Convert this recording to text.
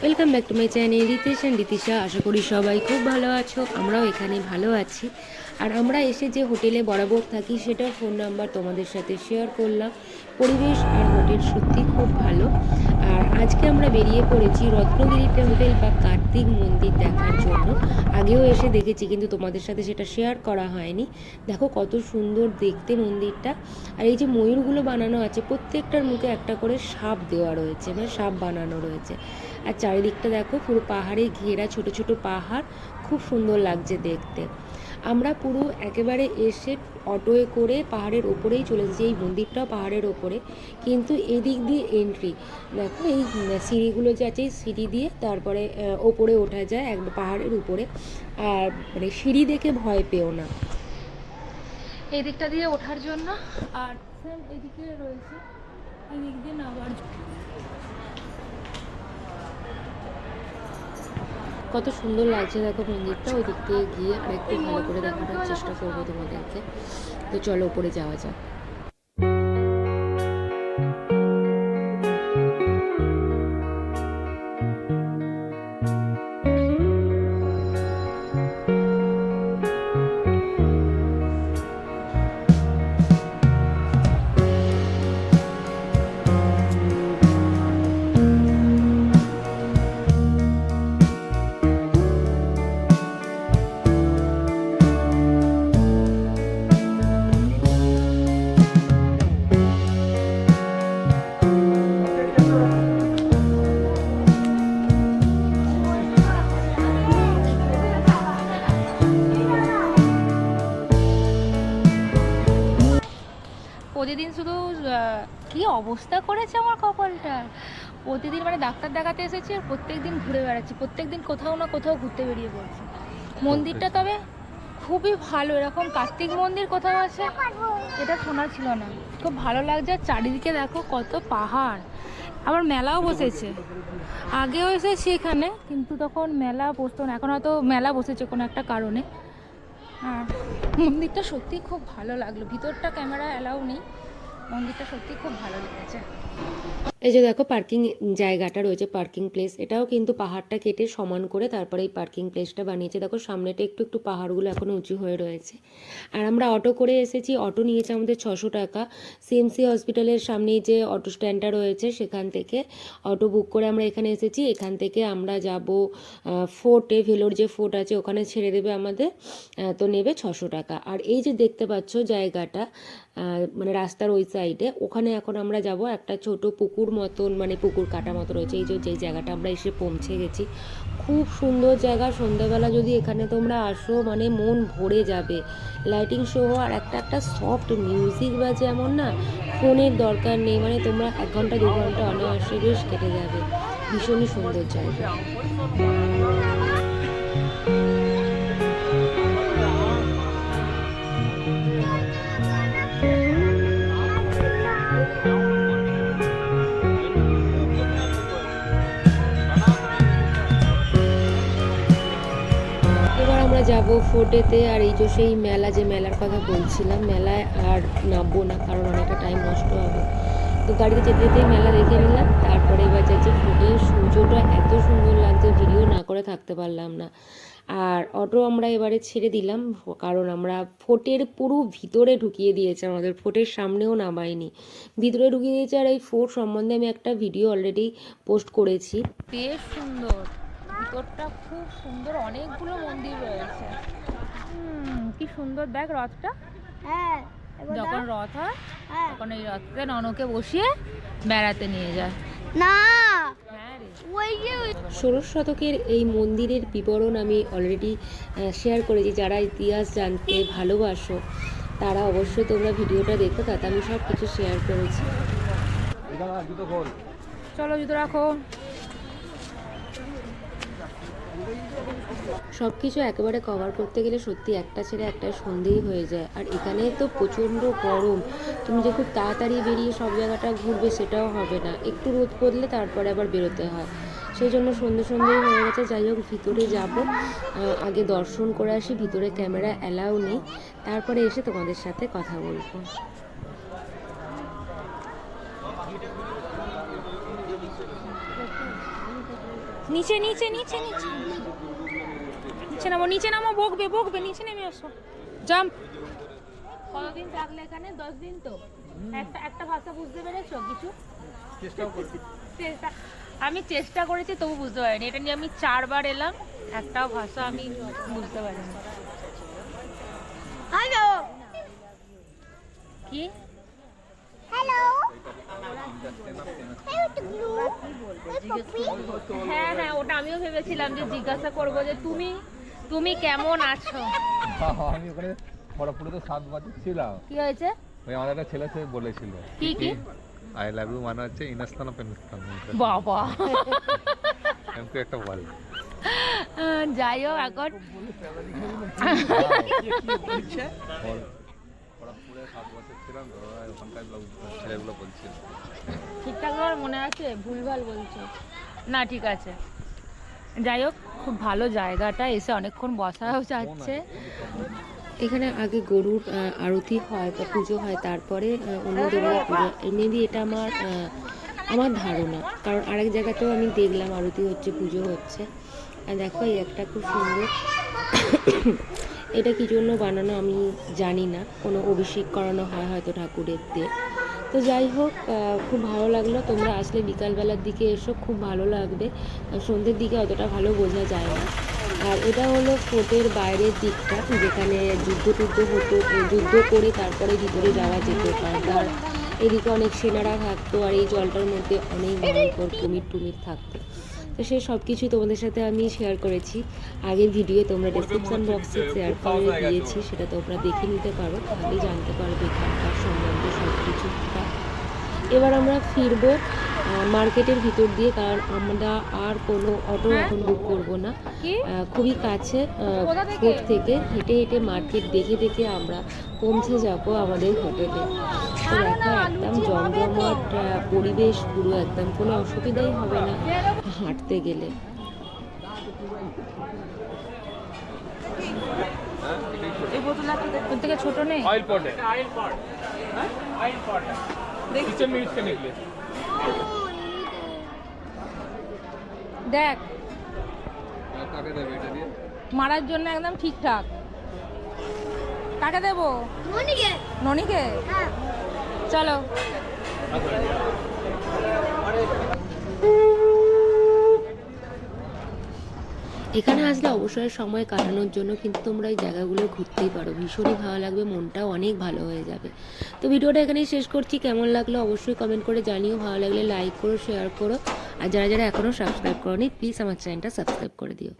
Welcome back to my channel Ritesh and Ritisha আশা করি সবাই খুব ভালো আছো, আমরাও এখানে ভালো আছি। আর আমরা এসে যে হোটেলে বরাবর থাকি, সেটার ফোন নাম্বার তোমাদের সাথে শেয়ার করলাম। পরিবেশ আর হোটেল সত্যি খুব ভালো। আর আজকে আমরা বেরিয়ে পড়েছি রত্নগিরি টেম্পল বা কার্তিক মন্দির দেখার জন্য। আগেও এসে দেখেছি, কিন্তু তোমাদের সাথে সেটা শেয়ার করা হয়নি। দেখো কত সুন্দর দেখতে মন্দিরটা। আর এই যে ময়ূরগুলো বানানো আছে, প্রত্যেকটার মুখে একটা করে সাপ দেওয়া রয়েছে মানে সাপ বানানো রয়েছে। আর চারিদিকটা দেখো পুরো পাহাড়ে ঘেরা ছোট ছোট পাহাড়, খুব সুন্দর লাগছে দেখতে। আমরা পুরো একেবারে এসে অটোয় করে পাহাড়ের ওপরেই চলে এসেছি, এই মন্দিরটাও পাহাড়ের ওপরে। কিন্তু এদিক দিয়ে এন্ট্রি দেখো এই সিঁড়িগুলো যে আছে সিঁড়ি দিয়ে তারপরে ওপরে ওঠা যায় একদম পাহাড়ের উপরে। আর মানে সিঁড়ি দেখে ভয় পেও না। এই দিকটা দিয়ে ওঠার জন্য, আর এদিকে রয়েছে, এদিক দিয়ে নামার জন্য। কত সুন্দর লাগছে দেখো মন্দিরটা, ওই দিক দিয়ে গিয়ে আর একটু ভালো করে দেখানোর চেষ্টা করব তোমাদেরকে। তো চলো উপরে যাওয়া যাক। শুধু কি অবস্থা করেছে আমার কপালটার প্রতিদিন মানে ডাক্তার দেখাতে এসেছি আর প্রত্যেক দিন ঘুরে বেড়াচ্ছি। প্রত্যেক দিন কোথাও না কোথাও ঘুরতে বেরিয়ে পড়ছি। মন্দিরটা তবে খুবই ভালো এরকম কার্তিক মন্দির কোথাও আছে? এটা শোনা ছিল না। খুব ভালো লাগছে আর চারিদিকে দেখো কত পাহাড়। আবার মেলাও বসেছে। আগেও এসেছি এখানে কিন্তু তখন মেলা বসতো না। এখন হয়তো মেলা বসেছে কোনো একটা কারণে। আর মন্দিরটা সত্যি খুব ভালো লাগল। ভিতরটা ক্যামেরা অ্যালাউ নেই। মন্দিরটা সত্যি খুব ভালো লেগেছে। এই যে দেখো পার্কিং জায়গাটা রয়েছে পার্কিং প্লেস এটাও কিন্তু পাহাড়টা কেটে সমান করে তারপরে এই পার্কিং প্লেসটা বানিয়েছে। দেখো সামনেটা একটু একটু পাহাড়গুলো এখনও উঁচু হয়ে রয়েছে। আর আমরা অটো করে এসেছি অটো নিয়েছে আমাদের ছশো টাকা। সিএমসি হসপিটালের সামনেই যে অটো স্ট্যান্ডটা রয়েছে, সেখান থেকে অটো বুক করে আমরা এখানে এসেছি। এখান থেকে আমরা যাব ফোর্টে ভেলোর যে ফোর্ট আছে, ওখানে ছেড়ে দেবে আমাদের তো নেবে ছশো টাকা। আর এই যে দেখতে পাচ্ছ জায়গাটা মানে রাস্তার ওই সাইডে ওখানে এখন আমরা যাব একটা ছোট পুকুর মতন মানে পুকুর কাটা মতো রয়েছে। এই যে, যেই জায়গাটা আমরা এসে পৌঁছে গেছি, খুব সুন্দর জায়গা। সন্ধ্যাবেলা যদি এখানে তোমরা আসো মানে মন ভরে যাবে। লাইটিং শো আর একটা একটা সফট মিউজিক বা যেমন না, ফোনের দরকার নেই। মানে তোমরা এক ঘণ্টা, দু ঘণ্টা অনায়াসে বেশ কেটে যাবে। ভীষণই সুন্দর জায়গা। আমরা ফোর্টেতে, আর এই যে সেই মেলা, যে মেলার কথা বলছিলাম, মেলায় আর নামবো না, কারণ অনেকটা টাইম নষ্ট হবে। তো গাড়িতে যেতে যেতেই মেলা দেখে নিলাম, তারপরে এবার যাচ্ছি ফোর্টে। সূর্যটা এত সুন্দর লাগছে ভিডিও না করে থাকতে পারলাম না। আর অটো আমরা এবারে ছেড়ে দিলাম, কারণ আমরা ফোর্টের পুরো ভিতরে ঢুকিয়ে দিয়েছে, আমাদের ফোর্টের সামনেও নামায়নি ভিতরে ঢুকিয়ে দিয়েছে, আর এই ফোর্ট সম্বন্ধে আমি একটা ভিডিও অলরেডি পোস্ট করেছি। বেশ সুন্দর। ভিতরটা খুব সুন্দর অনেকগুলো মন্দির রয়েছে। হুম কি সুন্দর। দেখ রথটা। হ্যাঁ যখন রথ হয় হ্যাঁ। তখন এই রথে ননকে বসিয়ে বেড়াতে নিয়ে যায়। না হ্যাঁ ষোড়শ শতকের এই মন্দিরের বিবরণ আমি অলরেডি শেয়ার করেছি। যারা ইতিহাস জানতে ভালোবাসো তারা অবশ্যই তোমরা ভিডিওটা দেখো তাতে আমি সব কিছু শেয়ার করেছি। চলো জুতো রাখো। সব কিছু একেবারে কভার করতে গেলে সত্যি একটা ছেড়ে একটা সন্ধেই হয়ে যায়। আর এখানে তো প্রচণ্ড গরম। তুমি যে খুব তাড়াতাড়ি বেরিয়ে সব জায়গাটা ঘুরবে সেটাও হবে না। একটু রোদ পড়লে তারপরে আবার বেরোতে হয়। সেই জন্য সন্ধে সন্ধেই হয়ে গেছে। যাই হোক, ভিতরে যাব। আগে দর্শন করে আসি। ভিতরে ক্যামেরা অ্যালাউ নেই। তারপরে এসে তোমাদের সাথে কথা বলব। নিচে নিচে নিচে নিচে। নিচে নামো নিচে নামো বকবে বকবে নিচে নেমে আসো। জাম্প। কতদিন থাকলে এখানে? দশ দিন তো। একটা একটা ভাষা বুঝতে পেরেছ কিছু? চেষ্টা। আমি চেষ্টা করেছি তবু বুঝতে পারিনি। এটা নিয়ে আমি চারবার এলাম একটা ভাষা আমি বুঝতে পারিনি। হ্যালো কি? হ্যালো হ্যাঁ হ্যাঁ ওটা আমিও ভেবেছিলাম যে জিজ্ঞাসা করব যে তুমি তুমি কেমন আছো? আমি ওখানে খড়গপুরে সাত বছর ছিলাম। কি হয়েছে? ওই আমাদের একটা ছেলে সে বলেছিল কি কি? আই লাভ ইউ মানে হচ্ছে ইনস্তান পেনস্তান বাবা। এমন একটা বল। যাই হোক এখন সাত বছর ছিলাম ওখানকার লোক ছেলেগুলো বলছিল ঠিকঠাক আমার মনে আছে? ভুলভাল বলছো। না ঠিক আছে। যাই হোক খুব ভালো জায়গাটা। এসে অনেকক্ষণ বসাও যাচ্ছে। এখানে আগে গরুর আরতি হয় বা পুজো হয় তারপরে অন্য দেবতার পুজো। এমনি এটা আমার আমার ধারণা। কারণ আরেক জায়গাতেও আমি দেখলাম আরতি হচ্ছে পুজো হচ্ছে। আর দেখো এই একটা খুব সুন্দর এটা কি জন্য বানানো আমি জানি না। কোনো অভিষেক করানো হয় হয়তো ঠাকুরের দিয়ে তো যাই হোক খুব ভালো লাগল। তোমরা আসলে বিকালবেলার দিকে এসো, খুব ভালো লাগবে। আর সন্ধ্যের দিকে অতটা ভালো বোঝা যায় না। আর এটা হলো ফোর্টের বাইরের দিকটা, যেখানে যুদ্ধ টুদ্ধ হতো যুদ্ধ করে তারপরে ভিতরে যাওয়া যেত। তার এদিকে অনেক সেনারা থাকতো আর এই জলটার মধ্যে অনেক ভয়ঙ্কর কুমির টুমির থাকতো। তো সেই সব কিছুই তোমাদের সাথে আমি শেয়ার করেছি। আগের ভিডিও তোমরা ডিসক্রিপশান বক্সে শেয়ার করে দিয়েছি সেটা তোমরা দেখে নিতে পারো তাহলেই জানতে পারবে এখানকার সম্বন্ধে সব কিছুটা এবার আমরা ফিরবো মার্কেটের ভিতর দিয়ে কারণ আমরা আর কোনো অটো এখন বুক করব না। খুবই কাছে কোর্ট থেকে? হেঁটে হেঁটে মার্কেট দেখে দেখে আমরা পৌঁছে যাব আমাদের হোটেলে। তো দেখো একদম জমজমট পরিবেশ পুরো একদম কোনো অসুবিধাই হবে না হাঁটতে গেলে। ছোট নেই oil pot oil pot oil pot দেখ। মারার জন্য একদম ঠিকঠাক। কাকে দেবো? ননীকে। ননিকে? Thank চলো। এখানে আসলে অবসরের সময় কাটানোর জন্য কিন্তু তোমরা এই জায়গাগুলো ঘুরতেই পারো। ভীষণই ভালো লাগবে মনটাও অনেক ভালো হয়ে যাবে। তো ভিডিওটা এখানেই শেষ করছি। কেমন লাগল অবশ্যই কমেন্ট করে জানিও। ভালো লাগলে লাইক করো শেয়ার করো। আর যারা যারা এখনও সাবস্ক্রাইব করোনি প্লিজ আমার চ্যানেলটা সাবস্ক্রাইব করে দিও।